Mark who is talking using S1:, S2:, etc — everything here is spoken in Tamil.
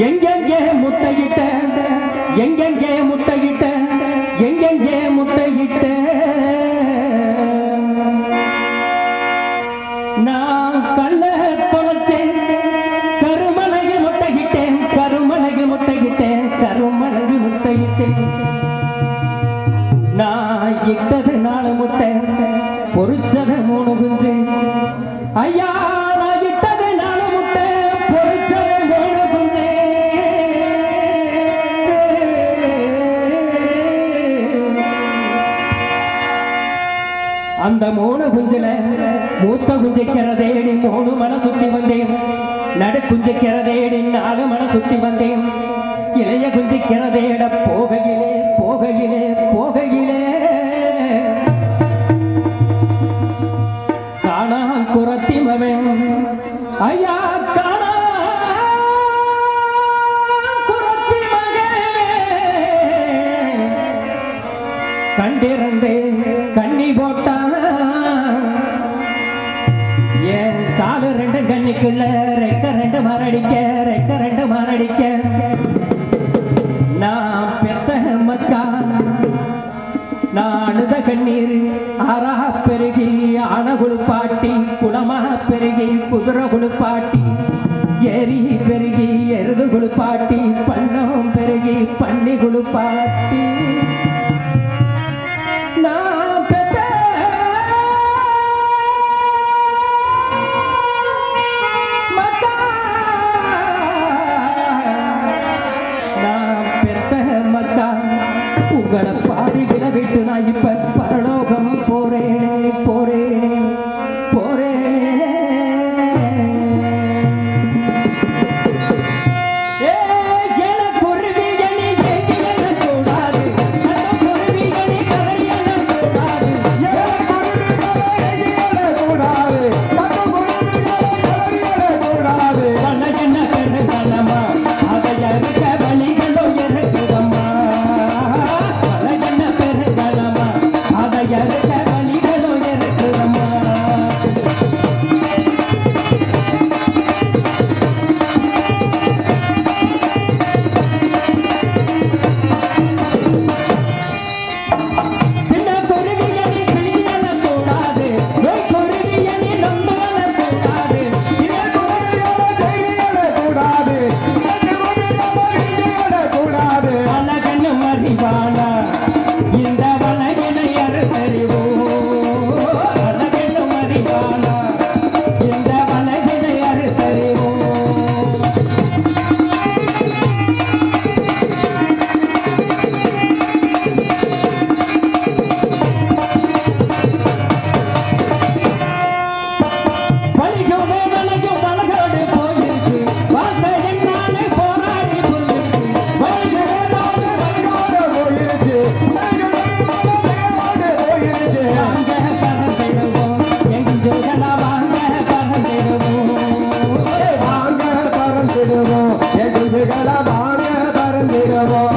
S1: எங்கெங்கே முட்டையிட்ட எங்கெங்கே முட்டையிட்ட எங்கெங்கே முட்டையிட்ட. நான் கல்ல தொலைச்சேன் கருமலையில் முட்டையிட்டேன் கருமலையில் முட்டையிட்டேன் கருமலையில் முட்டையிட்டேன். நான் இட்டது நாலு முட்டை பொறிச்சது மூணு குஞ்சு. அந்த மூணு குஞ்சுல மூத்த குஞ்சிக்கிறதேடி மூணு மன சுத்தி வந்தேன். நடு குஞ்சிக்கிறதேடி நாலு மன சுத்தி வந்தேன். இளைய குஞ்சிக்கிறதேட போகையிலே போகையிலே போகையிலே. காணா குரத்தி மவன் ஐயா காணா குரத்தி மகன் கண்டிருந்தேன் காலு ரெண்டு கண்ணிக்குள்ள ரெக்க ரெண்டு மரடிக்க ரெக்க ரெண்டு மரடிக்க. நான் பெத்த மக்கா நான் அழுத கண்ணீர் ஆறா பெருகி ஆன குளிப்பாட்டி குளமா பெருகி குதிரை குளிப்பாட்டி எரி பெருகி எருது குளிப்பாட்டி பள்ளம் பெருகி பன்னி குளிப்பாட்டி. Jai Jai